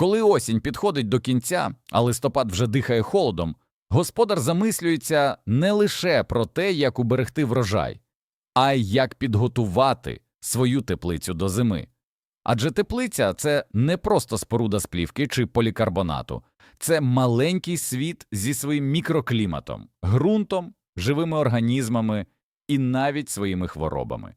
Коли осінь підходить до кінця, а листопад вже дихає холодом, господар замислюється не лише про те, як уберегти врожай, а й як підготувати свою теплицю до зими. Адже теплиця це не просто споруда з плівки чи полікарбонату, це маленький світ зі своїм мікрокліматом, ґрунтом, живими організмами і навіть своїми хворобами.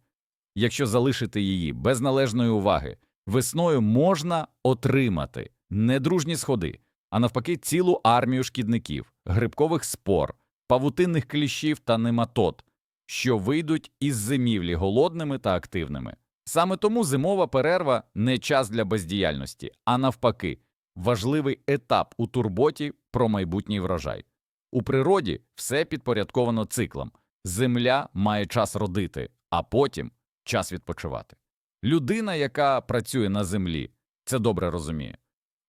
Якщо залишити її без належної уваги, весною можна отримати не дружні сходи, а навпаки, цілу армію шкідників, грибкових спор, павутинних кліщів та нематод, що вийдуть із зимівлі голодними та активними. Саме тому зимова перерва не час для бездіяльності, а навпаки, важливий етап у турботі про майбутній врожай. У природі все підпорядковано циклом. Земля має час родити, а потім час відпочивати. Людина, яка працює на землі, це добре розуміє.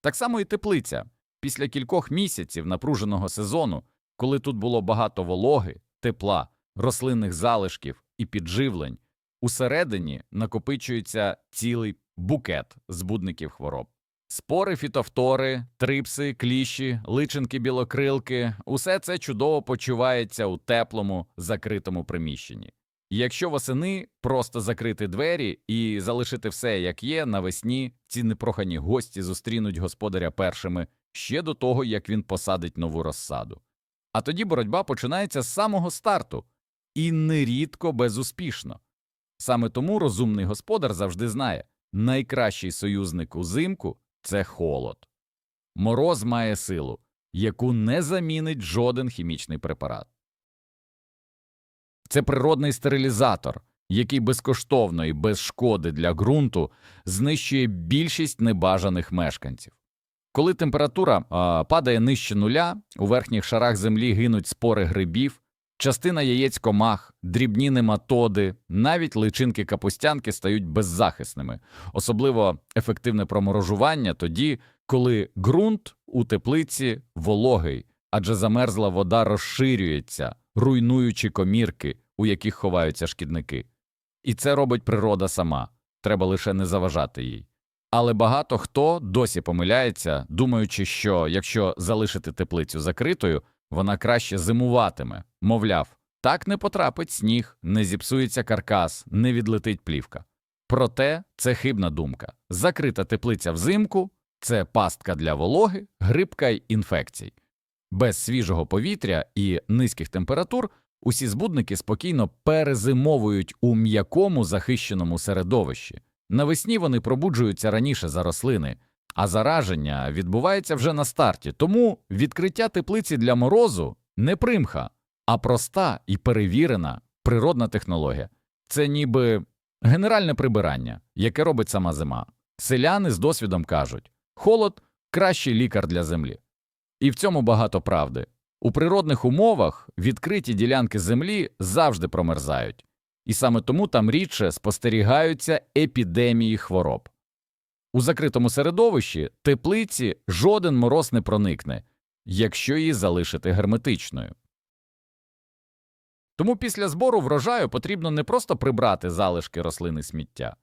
Так само і теплиця. Після кількох місяців напруженого сезону, коли тут було багато вологи, тепла, рослинних залишків і підживлень, усередині накопичується цілий букет збудників хвороб. Спори, фітофтори, трипси, кліщі, личинки білокрилки – усе це чудово почувається у теплому, закритому приміщенні. Якщо восени просто закрити двері і залишити все як є, навесні ці непрохані гості зустрінуть господаря першими ще до того, як він посадить нову розсаду. А тоді боротьба починається з самого старту і нерідко безуспішно. Саме тому розумний господар завжди знає найкращий союзник узимку це холод. Мороз має силу, яку не замінить жоден хімічний препарат. Це природний стерилізатор, який безкоштовно і без шкоди для ґрунту знищує більшість небажаних мешканців. Коли температура а, падає нижче нуля, у верхніх шарах землі гинуть спори грибів, частина яєць комах, дрібні нематоди, навіть личинки капустянки стають беззахисними. Особливо ефективне проморожування тоді, коли ґрунт у теплиці вологий, адже замерзла вода розширюється, руйнуючи комірки, у яких ховаються шкідники. І це робить природа сама, треба лише не заважати їй. Але багато хто досі помиляється, думаючи, що якщо залишити теплицю закритою, вона краще зимуватиме, мовляв, так не потрапить сніг, не зіпсується каркас, не відлетить плівка. Проте це хибна думка. Закрита теплиця взимку це пастка для вологи, грибка й інфекцій. Без свіжого повітря і низьких температур усі збудники спокійно перезимовують у м'якому захищеному середовищі. Навесні вони пробуджуються раніше за рослини, а зараження відбувається вже на старті. Тому відкриття теплиці для морозу не примха, а проста і перевірена природна технологія. Це ніби генеральне прибирання, яке робить сама зима. Селяни з досвідом кажуть холод кращий лікар для землі. І в цьому багато правди. У природних умовах відкриті ділянки землі завжди промерзають, і саме тому там рідше спостерігаються епідемії хвороб. У закритому середовищі теплиці жоден мороз не проникне, якщо її залишити герметичною. Тому після збору врожаю потрібно не просто прибрати залишки рослини сміття,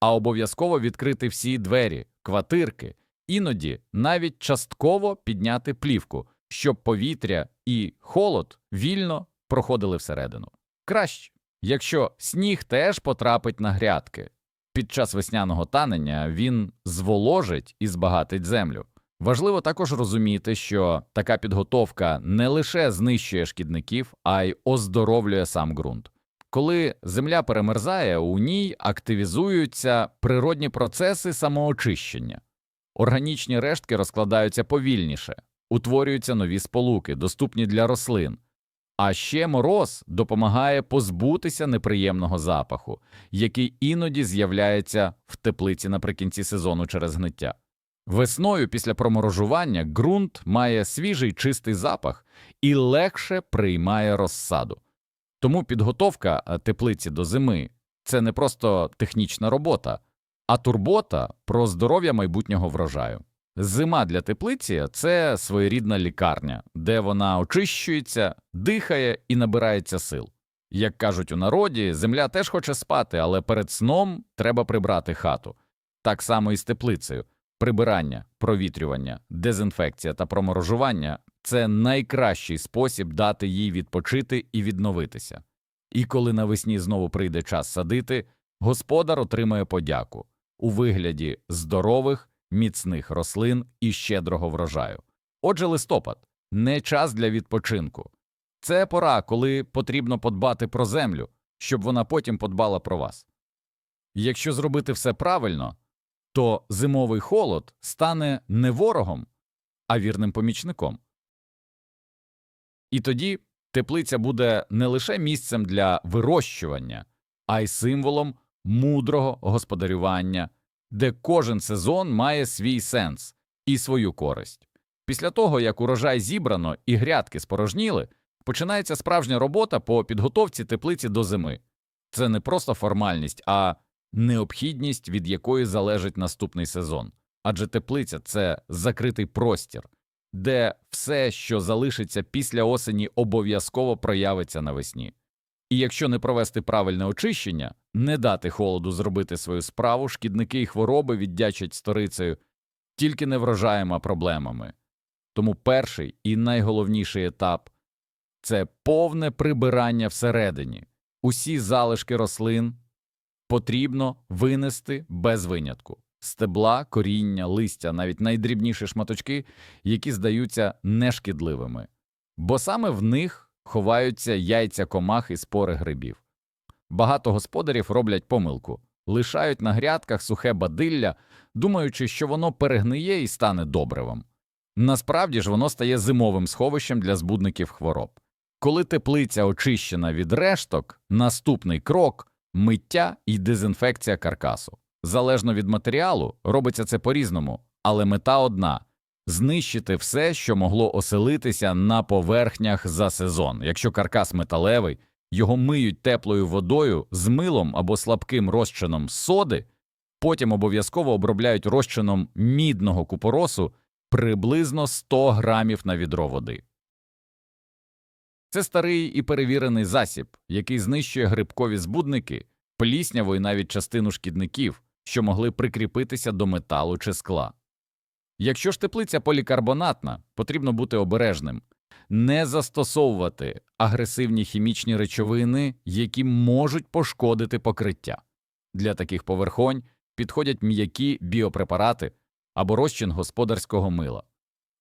а обов'язково відкрити всі двері, квартирки, іноді навіть частково підняти плівку, щоб повітря і холод вільно проходили всередину. Краще, якщо сніг теж потрапить на грядки. Під час весняного танення він зволожить і збагатить землю. Важливо також розуміти, що така підготовка не лише знищує шкідників, а й оздоровлює сам ґрунт. Коли земля перемерзає, у ній активізуються природні процеси самоочищення. Органічні рештки розкладаються повільніше, утворюються нові сполуки, доступні для рослин. А ще мороз допомагає позбутися неприємного запаху, який іноді з'являється в теплиці наприкінці сезону через гниття. Весною після проморожування ґрунт має свіжий чистий запах і легше приймає розсаду. Тому підготовка е, теплиці до зими це не просто технічна робота, а турбота про здоров'я майбутнього врожаю. Зима для теплиці це своєрідна лікарня, де вона очищується, дихає і набирається сил. Як кажуть у народі, земля теж хоче спати, але перед сном треба прибрати хату. Так само і з теплицею. Прибирання, провітрювання, дезінфекція та проморожування це найкращий спосіб дати їй відпочити і відновитися. І коли навесні знову прийде час садити, господар отримає подяку у вигляді здорових, міцних рослин і щедрого врожаю. Отже, листопад не час для відпочинку. Це пора, коли потрібно подбати про землю, щоб вона потім подбала про вас. Якщо зробити все правильно, то зимовий холод стане не ворогом, а вірним помічником. І тоді теплиця буде не лише місцем для вирощування, а й символом мудрого господарювання, де кожен сезон має свій сенс і свою користь. Після того, як урожай зібрано і грядки спорожніли, починається справжня робота по підготовці теплиці до зими. Це не просто формальність, а необхідність, від якої залежить наступний сезон. Адже теплиця це закритий простір, де все, що залишиться після осені, обов'язково проявиться навесні. І якщо не провести правильне очищення, не дати холоду зробити свою справу, шкідники і хвороби віддячать сторицею тільки не врожаєм, проблемами. Тому перший і найголовніший етап це повне прибирання всередині. Усі залишки рослин потрібно винести без винятку. Стебла, коріння, листя, навіть найдрібніші шматочки, які здаються нешкідливими. Бо саме в них ховаються яйця комах і спори грибів. Багато господарів роблять помилку, лишають на грядках сухе бадилля, думаючи, що воно перегниє і стане добривом. Насправді ж воно стає зимовим сховищем для збудників хвороб. Коли теплиця очищена від решток, наступний крок миття і дезінфекція каркасу. Залежно від матеріалу, робиться це по-різному, але мета одна знищити все, що могло оселитися на поверхнях за сезон. Якщо каркас металевий, його миють теплою водою з милом або слабким розчином соди, потім обов'язково обробляють розчином мідного купоросу приблизно 100 грамів на відро води. Це старий і перевірений засіб, який знищує грибкові збудники, плісняву і навіть частину шкідників, що могли прикріпитися до металу чи скла. Якщо ж теплиця полікарбонатна, потрібно бути обережним, не застосовувати агресивні хімічні речовини, які можуть пошкодити покриття. Для таких поверхонь підходять м'які біопрепарати або розчин господарського мила.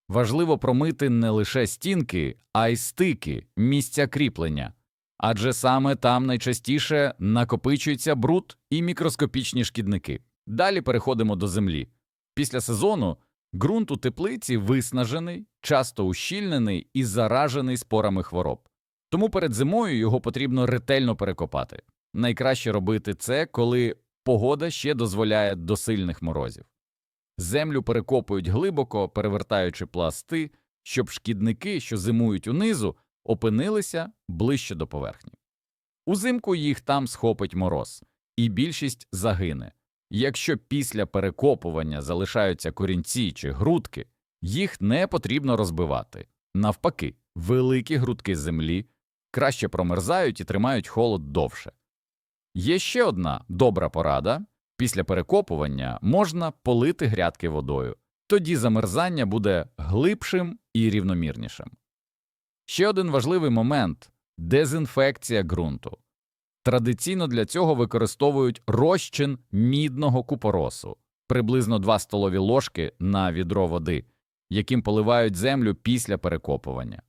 Важливо промити не лише стінки, а й стики, місця кріплення, адже саме там найчастіше накопичується бруд і мікроскопічні шкідники. Далі переходимо до землі. Після сезону ґрунт у теплиці виснажений, часто ущільнений і заражений спорами хвороб. Тому перед зимою його потрібно ретельно перекопати. Найкраще робити це, коли погода ще дозволяє до сильних морозів. Землю перекопують глибоко, перевертаючи пласти, щоб шкідники, що зимують унизу, опинилися ближче до поверхні. Узимку їх там схопить мороз, і більшість загине. Якщо після перекопування залишаються корінці чи грудки, їх не потрібно розбивати. Навпаки, великі грудки землі краще промерзають і тримають холод довше. Є ще одна добра порада після перекопування можна полити грядки водою, тоді замерзання буде глибшим і рівномірнішим. Ще один важливий момент дезінфекція ґрунту. Традиційно для цього використовують розчин мідного купоросу, приблизно 2 столові ложки на відро води, яким поливають землю після перекопування.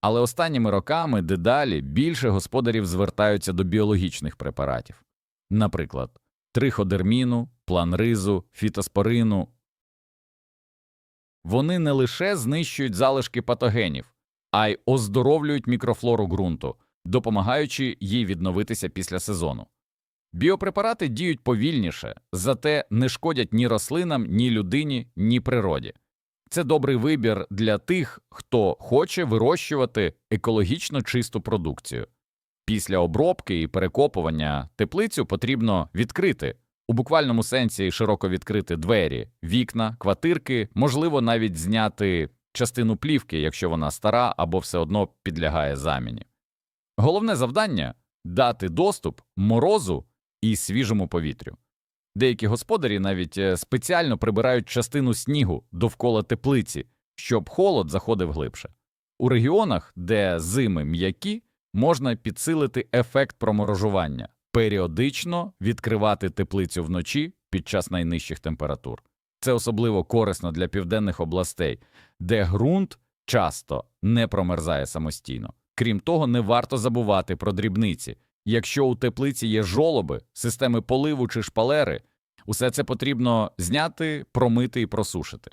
Але останніми роками дедалі більше господарів звертаються до біологічних препаратів, наприклад, триходерміну, планризу, фітоспорину. Вони не лише знищують залишки патогенів, а й оздоровлюють мікрофлору ґрунту, допомагаючи їй відновитися після сезону. Біопрепарати діють повільніше, зате не шкодять ні рослинам, ні людині, ні природі. Це добрий вибір для тих, хто хоче вирощувати екологічно чисту продукцію. Після обробки і перекопування теплицю потрібно відкрити, у буквальному сенсі широко відкрити двері, вікна, квартирки, можливо, навіть зняти частину плівки, якщо вона стара або все одно підлягає заміні. Головне завдання дати доступ морозу і свіжому повітрю. Деякі господарі навіть е, спеціально прибирають частину снігу довкола теплиці, щоб холод заходив глибше. У регіонах, де зими м'які, можна підсилити ефект проморожування, періодично відкривати теплицю вночі під час найнижчих температур. Це особливо корисно для південних областей, де ґрунт часто не промерзає самостійно. Крім того, не варто забувати про дрібниці. Якщо у теплиці є жолоби, системи поливу чи шпалери, усе це потрібно зняти, промити і просушити.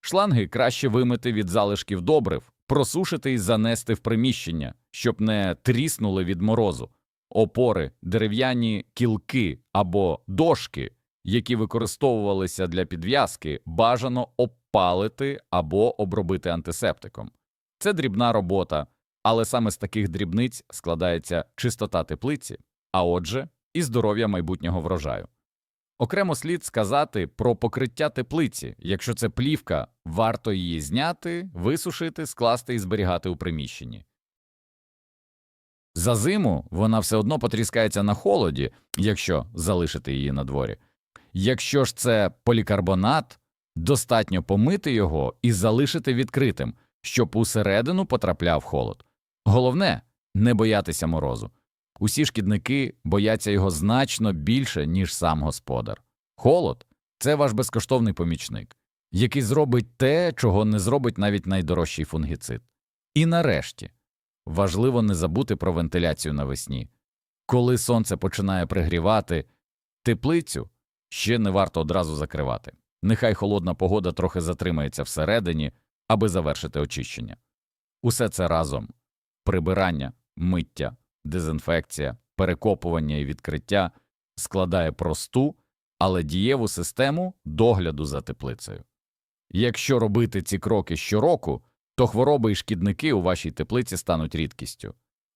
Шланги краще вимити від залишків добрив, просушити і занести в приміщення, щоб не тріснули від морозу. Опори, дерев'яні кілки або дошки, які використовувалися для підв'язки, бажано обпалити або обробити антисептиком. Це дрібна робота, але саме з таких дрібниць складається чистота теплиці, а отже, і здоров'я майбутнього врожаю. Окремо слід сказати про покриття теплиці. Якщо це плівка, варто її зняти, висушити, скласти і зберігати у приміщенні. За зиму вона все одно потріскається на холоді, якщо залишити її на дворі. Якщо ж це полікарбонат, достатньо помити його і залишити відкритим, щоб усередину потрапляв холод. Головне не боятися морозу. Усі шкідники бояться його значно більше, ніж сам господар. Холод це ваш безкоштовний помічник, який зробить те, чого не зробить навіть найдорожчий фунгіцид. І нарешті важливо не забути про вентиляцію навесні. Коли сонце починає пригрівати, теплицю ще не варто одразу закривати. Нехай холодна погода трохи затримається всередині, аби завершити очищення. Усе це разом прибирання, миття, дезінфекція, перекопування і відкриття складає просту, але дієву систему догляду за теплицею. Якщо робити ці кроки щороку, то хвороби і шкідники у вашій теплиці стануть рідкістю.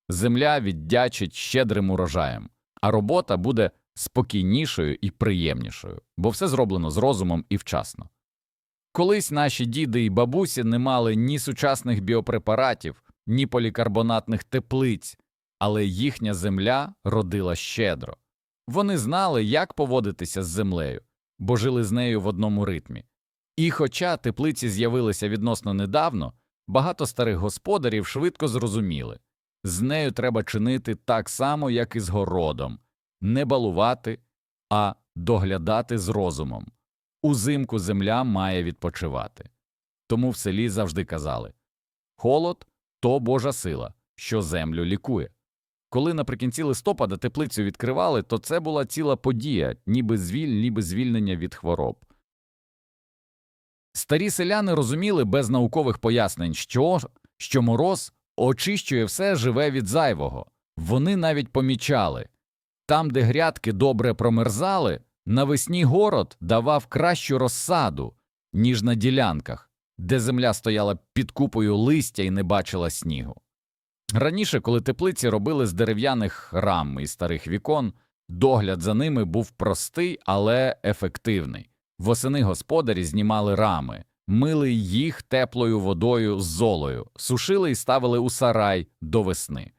Земля віддячить щедрим урожаєм, а робота буде спокійнішою і приємнішою, бо все зроблено з розумом і вчасно. Колись наші діди і бабусі не мали ні сучасних біопрепаратів, ні полікарбонатних теплиць, але їхня земля родила щедро. Вони знали, як поводитися з землею, бо жили з нею в одному ритмі. І хоча теплиці з'явилися відносно недавно, багато старих господарів швидко зрозуміли з нею треба чинити так само, як і з городом не балувати, а доглядати з розумом. Узимку земля має відпочивати. Тому в селі завжди казали холод то Божа сила, що землю лікує. Коли наприкінці листопада теплицю відкривали, то це була ціла подія, ніби звіль, ніби звільнення від хвороб. Старі селяни розуміли без наукових пояснень, що, що мороз очищує все живе від зайвого. Вони навіть помічали там, де грядки добре промерзали, навесні город давав кращу розсаду, ніж на ділянках, де земля стояла під купою листя і не бачила снігу. Раніше, коли теплиці робили з дерев'яних рам і старих вікон, догляд за ними був простий, але ефективний. Восени господарі знімали рами, мили їх теплою водою з золою, сушили і ставили у сарай до весни.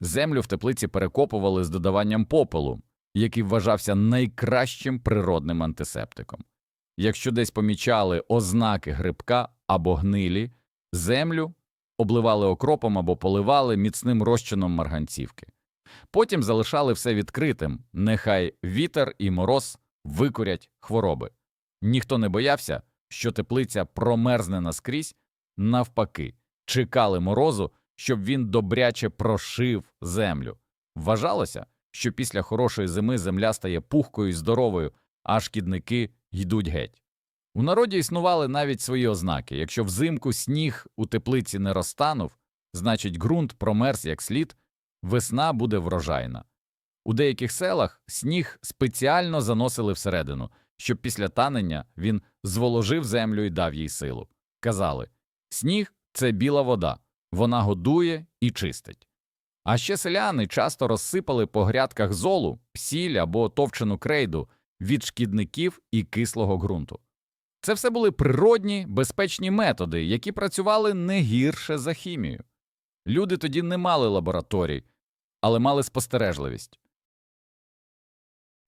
Землю в теплиці перекопували з додаванням попелу, який вважався найкращим природним антисептиком. Якщо десь помічали ознаки грибка або гнилі, землю обливали окропом або поливали міцним розчином марганцівки. Потім залишали все відкритим, нехай вітер і мороз викурять хвороби. Ніхто не боявся, що теплиця промерзне наскрізь, навпаки, чекали морозу, щоб він добряче прошив землю. Вважалося, що після хорошої зими земля стає пухкою і здоровою, а шкідники йдуть геть. У народі існували навіть свої ознаки якщо взимку сніг у теплиці не розтанув, значить ґрунт промерз як слід, весна буде врожайна. У деяких селах сніг спеціально заносили всередину, щоб після танення він зволожив землю і дав їй силу. Казали сніг це біла вода, вона годує і чистить. А ще селяни часто розсипали по грядках золу, сіль або товчену крейду від шкідників і кислого ґрунту. Це все були природні, безпечні методи, які працювали не гірше за хімію. Люди тоді не мали лабораторій, але мали спостережливість.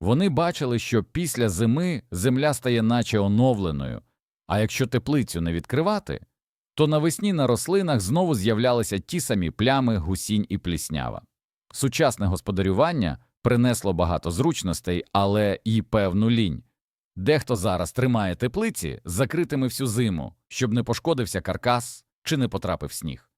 Вони бачили, що після зими земля стає наче оновленою, а якщо теплицю не відкривати, то навесні на рослинах знову з'являлися ті самі плями, гусінь і пліснява. Сучасне господарювання принесло багато зручностей, але і певну лінь. Дехто зараз тримає теплиці закритими всю зиму, щоб не пошкодився каркас чи не потрапив сніг.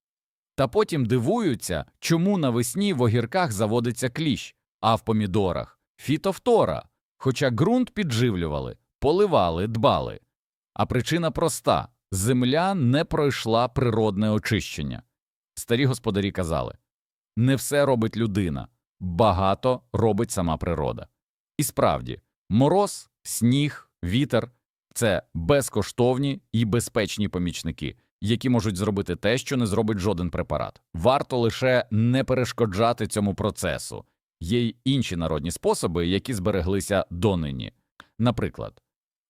Та потім дивуються, чому навесні в огірках заводиться кліщ, а в помідорах фітофтора, хоча ґрунт підживлювали, поливали, дбали. А причина проста земля не пройшла природне очищення. Старі господарі казали не все робить людина, багато робить сама природа. І справді, мороз, сніг, вітер це безкоштовні і безпечні помічники, які можуть зробити те, що не зробить жоден препарат. Варто лише не перешкоджати цьому процесу. Є й інші народні способи, які збереглися донині. Наприклад,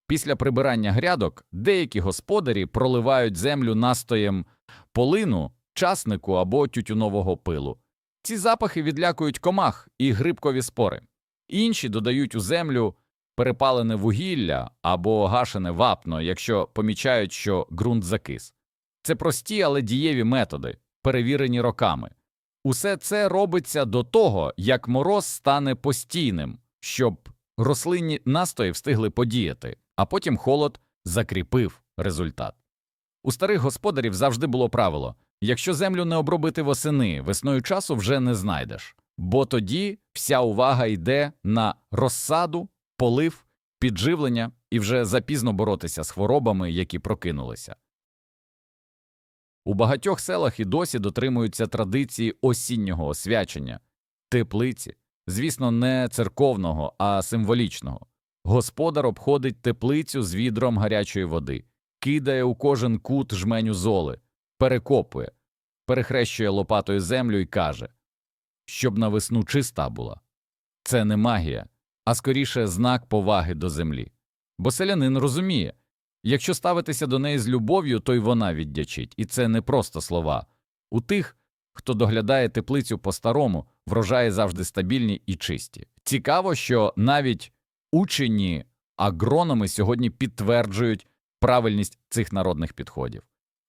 після прибирання грядок деякі господарі проливають землю настоєм полину, часнику або тютюнового пилу. Ці запахи відлякують комах і грибкові спори. Інші додають у землю перепалене вугілля або гашене вапно, якщо помічають, що ґрунт закис. Це прості, але дієві методи, перевірені роками. Усе це робиться до того, як мороз стане постійним, щоб рослинні настої встигли подіяти, а потім холод закріпив результат. У старих господарів завжди було правило якщо землю не обробити восени, весною часу вже не знайдеш, бо тоді вся увага йде на розсаду, полив, підживлення і вже запізно боротися з хворобами, які прокинулися. У багатьох селах і досі дотримуються традиції осіннього освячення, теплиці, звісно, не церковного, а символічного. Господар обходить теплицю з відром гарячої води, кидає у кожен кут жменю золи, перекопує, перехрещує лопатою землю і каже, щоб на весну чиста була. Це не магія, а скоріше знак поваги до землі. Бо селянин розуміє, якщо ставитися до неї з любов'ю, то й вона віддячить, і це не просто слова. У тих, хто доглядає теплицю по-старому, врожаї завжди стабільні і чисті. Цікаво, що навіть учені агрономи сьогодні підтверджують правильність цих народних підходів.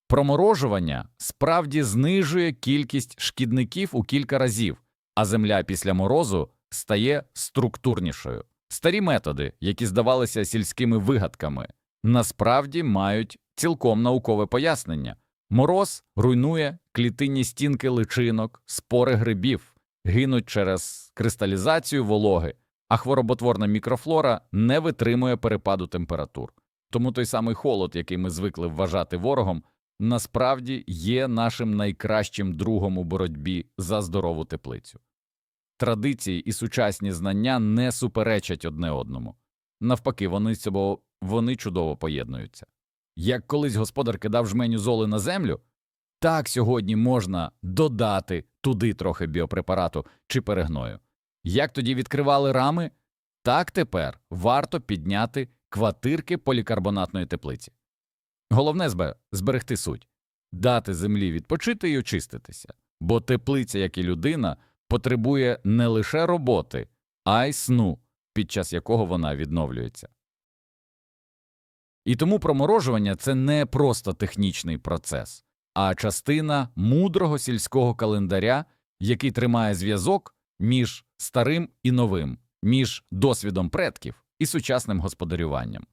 Проморожування справді знижує кількість шкідників у кілька разів, а земля після морозу стає структурнішою. Старі методи, які здавалися сільськими вигадками, насправді мають цілком наукове пояснення. Мороз руйнує клітинні стінки личинок, спори грибів, гинуть через кристалізацію вологи, а хвороботворна мікрофлора не витримує перепаду температур. Тому той самий холод, який ми звикли вважати ворогом, насправді є нашим найкращим другом у боротьбі за здорову теплицю. Традиції і сучасні знання не суперечать одне одному. Навпаки, вони цього вони чудово поєднуються. Як колись господар кидав жменю золи на землю, так сьогодні можна додати туди трохи біопрепарату чи перегною. Як тоді відкривали рами, так тепер варто підняти квартирки полікарбонатної теплиці. Головне збе зберегти суть, дати землі відпочити і очиститися, бо теплиця, як і людина, потребує не лише роботи, а й сну, під час якого вона відновлюється. І тому проморожування це не просто технічний процес, а частина мудрого сільського календаря, який тримає зв'язок між старим і новим, між досвідом предків і сучасним господарюванням.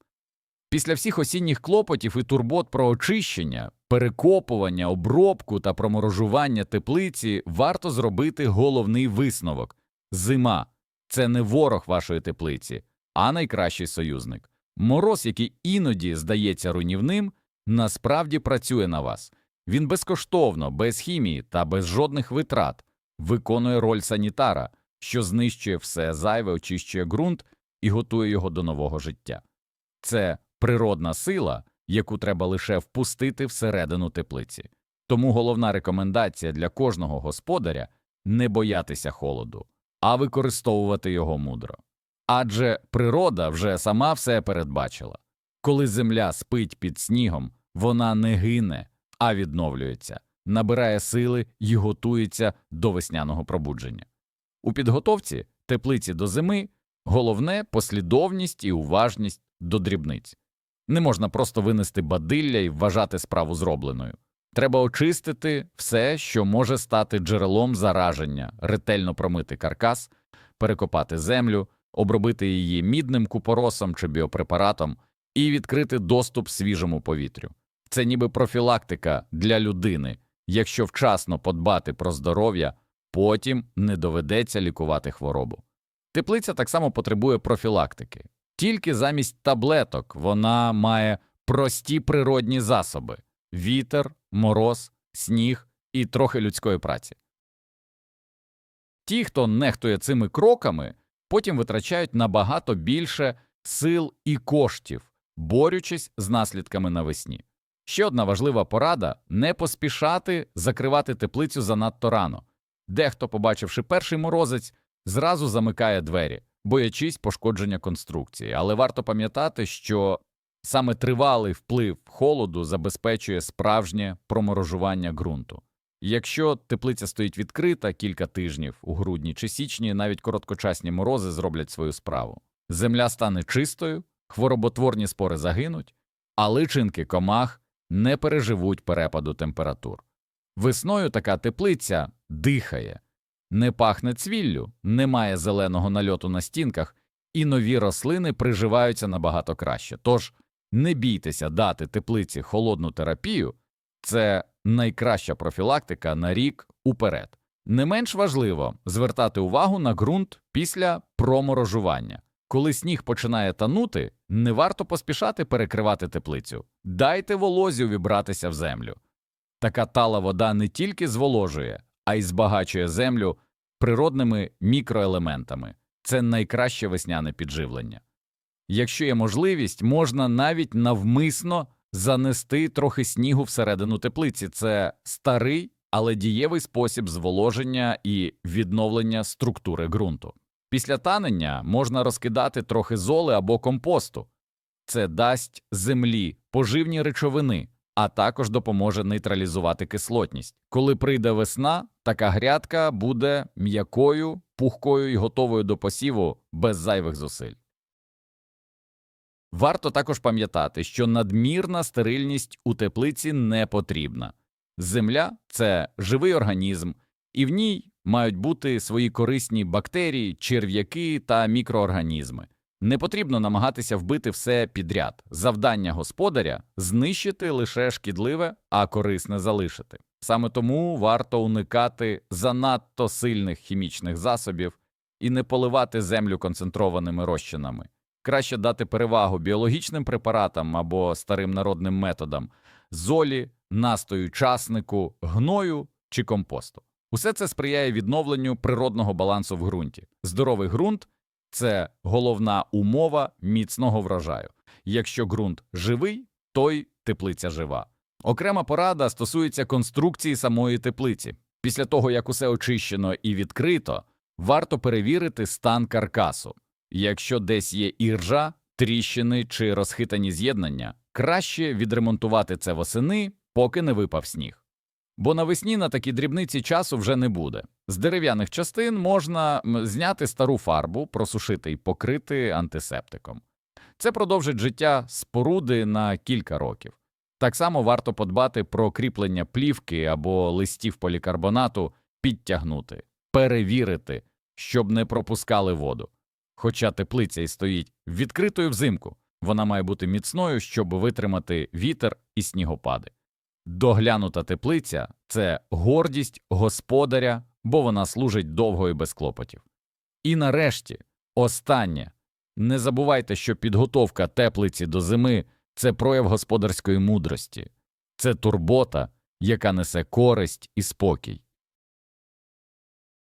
Після всіх осінніх клопотів і турбот про очищення, перекопування, обробку та проморожування теплиці варто зробити головний висновок зима це не ворог вашої теплиці, а найкращий союзник. Мороз, який іноді здається руйнівним, насправді працює на вас. Він безкоштовно, без хімії та без жодних витрат виконує роль санітара, що знищує все зайве, очищує ґрунт і готує його до нового життя. Це природна сила, яку треба лише впустити всередину теплиці. Тому головна рекомендація для кожного господаря не боятися холоду, а використовувати його мудро. Адже природа вже сама все передбачила коли земля спить під снігом, вона не гине, а відновлюється, набирає сили і готується до весняного пробудження. У підготовці теплиці до зими Головне послідовність і уважність до дрібниць. Не можна просто винести бадилля і вважати справу зробленою. Треба очистити все, що може стати джерелом зараження, ретельно промити каркас, перекопати землю, обробити її мідним купоросом чи біопрепаратом і відкрити доступ свіжому повітрю. Це ніби профілактика для людини. Якщо вчасно подбати про здоров'я, потім не доведеться лікувати хворобу. Теплиця так само потребує профілактики. Тільки замість таблеток вона має прості природні засоби вітер, мороз, сніг і трохи людської праці. Ті, хто нехтує цими кроками, потім витрачають набагато більше сил і коштів, борючись з наслідками навесні. Ще одна важлива порада не поспішати закривати теплицю занадто рано. Дехто, побачивши перший морозець, зразу замикає двері, боячись пошкодження конструкції. Але варто пам'ятати, що саме тривалий вплив холоду забезпечує справжнє проморожування ґрунту. Якщо теплиця стоїть відкрита кілька тижнів у грудні чи січні, навіть короткочасні морози зроблять свою справу. Земля стане чистою, хвороботворні спори загинуть, а личинки комах не переживуть перепаду температур. Весною така теплиця дихає, не пахне цвіллю, немає зеленого нальоту на стінках, і нові рослини приживаються набагато краще. Тож не бійтеся дати теплиці холодну терапію це найкраща профілактика на рік уперед. Не менш важливо звертати увагу на ґрунт після проморожування. Коли сніг починає танути, не варто поспішати перекривати теплицю. Дайте волозі увібратися в землю. Така тала вода не тільки зволожує, а й збагачує землю природними мікроелементами. Це найкраще весняне підживлення. Якщо є можливість, можна навіть навмисно занести трохи снігу всередину теплиці. Це старий, але дієвий спосіб зволоження і відновлення структури ґрунту. Після танення можна розкидати трохи золи або компосту. Це дасть землі поживні речовини, а також допоможе нейтралізувати кислотність. Коли прийде весна, така грядка буде м'якою, пухкою і готовою до посіву без зайвих зусиль. Варто також пам'ятати, що надмірна стерильність у теплиці не потрібна. Земля це живий організм, і в ній мають бути свої корисні бактерії, черв'яки та мікроорганізми. Не потрібно намагатися вбити все підряд. Завдання господаря знищити лише шкідливе, а корисне залишити. Саме тому варто уникати занадто сильних хімічних засобів і не поливати землю концентрованими розчинами. Краще дати перевагу біологічним препаратам або старим народним методам золі, настою часнику, гною чи компосту. Усе це сприяє відновленню природного балансу в ґрунті. Здоровий ґрунт це головна умова міцного врожаю. Якщо ґрунт живий, то й теплиця жива. Окрема порада стосується конструкції самої теплиці. Після того, як усе очищено і відкрито, варто перевірити стан каркасу. Якщо десь є іржа, тріщини чи розхитані з'єднання, краще відремонтувати це восени, поки не випав сніг. Бо навесні на такі дрібниці часу вже не буде. З дерев'яних частин можна зняти стару фарбу, просушити і покрити антисептиком. Це продовжить життя споруди на кілька років. Так само варто подбати про кріплення плівки або листів полікарбонату, підтягнути, перевірити, щоб не пропускали воду. Хоча теплиця і стоїть відкритою взимку, вона має бути міцною, щоб витримати вітер і снігопади. Доглянута теплиця це гордість господаря, бо вона служить довго і без клопотів. І нарешті, останнє не забувайте, що підготовка теплиці до зими це прояв господарської мудрості, це турбота, яка несе користь і спокій.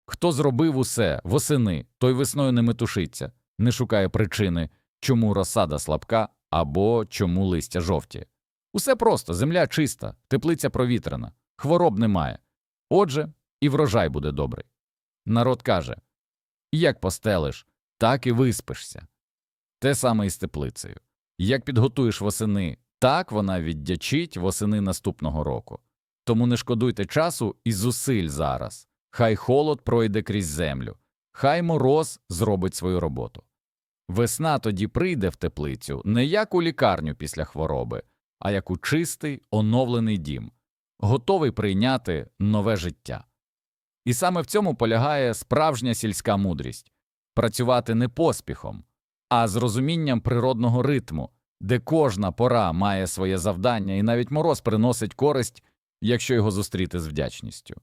Хто зробив усе восени, той весною не метушиться, не шукає причини, чому розсада слабка або чому листя жовті. Усе просто, земля чиста, теплиця провітряна, хвороб немає. Отже, і врожай буде добрий. Народ каже як постелиш, так і виспишся. Те саме і з теплицею. Як підготуєш восени, так вона віддячить восени наступного року. Тому не шкодуйте часу і зусиль зараз. Хай холод пройде крізь землю, хай мороз зробить свою роботу. Весна тоді прийде в теплицю не як у лікарню після хвороби, а як у чистий, оновлений дім, готовий прийняти нове життя. І саме в цьому полягає справжня сільська мудрість працювати не поспіхом, а з розумінням природного ритму, де кожна пора має своє завдання, і навіть мороз приносить користь, якщо його зустріти з вдячністю.